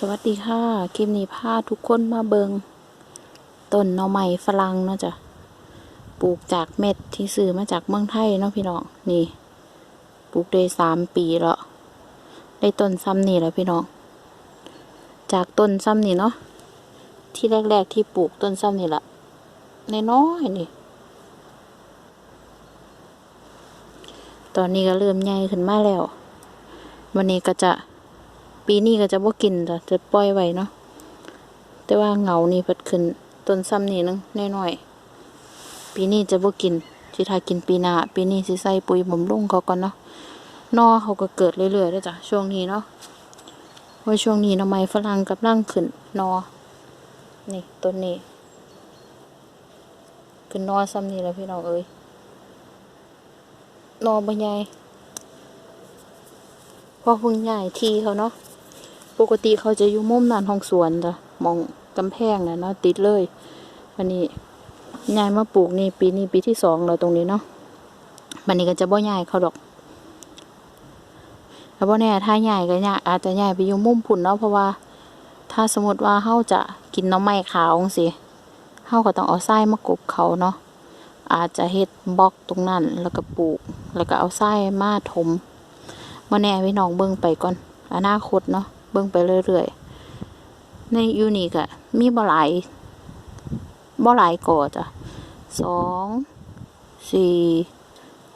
สวัสดีค่ะ คลิปนี้พาทุกคนมาเบิงต้นหน่อไม้ฝรั่งเนาะจ้ะ ปลูกจากเม็ดที่ซื้อมาจากเมืองไทยเนาะพี่น้อง นี่ ปลูกได้สามปีแล้วได้ต้นซ้ำนี่แล้วพี่น้อง จากต้นซ้ำนี่เนาะ ที่แรก ๆ ที่ปลูกต้นซ้ำนี่ละในน้อยนี่ ตอนนี้ก็เริ่มใหญ่ขึ้นมาแล้ว วันนี้ก็จะ ปีนี้ก็จะบ่กินจ้ะจะปล่อยไว้เนาะแต่ว่าเหงานี่เพิ่ดขึ้นต้นซ้ำนี่นึงน้อยๆปีนี้จะบ่กินสิถ้ากินปีหน้าปีนี้สิใส่ปุ๋ยบำรุงเขาก่อนเนาะนอเขาก็เกิดเรื่อยๆด้อจ้ะช่วงนี้เนาะว่าช่วงนี้หน่อไม้ฝรั่งกำลังขึ้นนอ นี่ต้นนี้ขึ้นนอซ้ำนี่แล้วพี่น้องเอ้ยนอบ่ใหญ่เพอพิ่งใหญ่ทีเขาเนาะ ปกติเขาจะอยู่มุมนั่นห้องสวนจ้ะมองกำแพงนะเนาะติดเลยวันนี้ยายมาปลูกนี่ปีนี้ปีที่สองแล้วตรงนี้เนาะวันนี้ก็จะบ่ยายเขาดอกแล้วบ่แน่ถ้ายายก็ยายอาจจะยายไปอยู่มุมผุนเนาะเพราะว่า ถ้าสมมติว่าเฮาจะกินน้ำไม้ขาวสิเฮาก็ต้องเอาทรายมากบเขาเนาะอาจจะเฮ็ดบล็อกตรงนั้นแล้วก็ปลูก แล้วก็เอาทรายมาถมบ่แน่พี่น้องเบิ่งไปก่อนอนาคตเนาะ เบิ่งไปเรื่อยๆ ในยูนิคอะมีบ่หลายบ่หลายก่อจ้ะสองสี่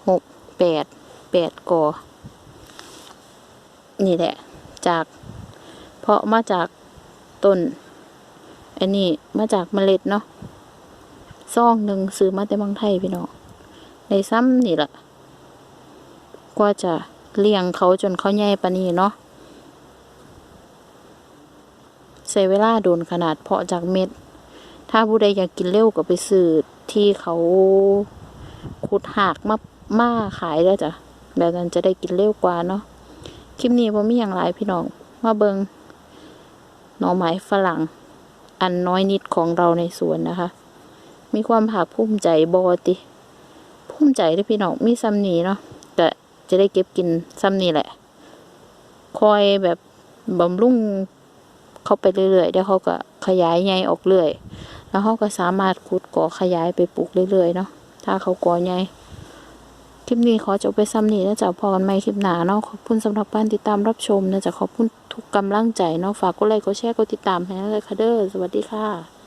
หกแปดแปดก่อนี่แหละ จากเพาะมาจากต้น อันนี้มาจากเมล็ดเนาะซองหนึ่งซื้อมาแต่เมืองไทยพี่น้องในซ้ำนี่แหละกว่าจะเลี้ยงเขาจนเขาใหญ่ปานนี้เนาะ ใช้เวลาโดนขนาดเพาะจากเม็ด ถ้าผู้ใดอยากกินเร็วก็ไปซื้อที่เขาขุดหากมามาขายแล้วจ้ะแบบนั้นจะได้กินเร็วกว่าเนาะคลิปนี้ผมมีอย่างไรพี่น้องมาเบิงหน่อไม้ฝรั่ง อันน้อยนิดของเราในสวนนะคะ มีความภาคภูมิใจบอติภูมิใจที่พี่น้องมีซ้ำนี้เนาะก็จะได้เก็บกินซ้ำนี้แหละ คอยแบบบำรุง เข้าไปเรื่อยๆเดี๋ยวเขาก็ขยายใหญ่ออกเรื่อยแล้วเขาก็สามารถขุดก่อขยายไปปลูกเรื่อยๆเนาะถ้าเขาก่อใหญ่คลิปนี้ขอจบไปซ้ำนี้นะจ๊ะพอกันไหม่คลิปหนาเนาะขอบคุณสำหรับการติดตามรับชมนะจ๊ะขอบคุณทุกกำลังใจเนาะฝากกดไลค์กดแชร์กดติดตามให้นะเลยค่ะเด้อสวัสดีค่ะ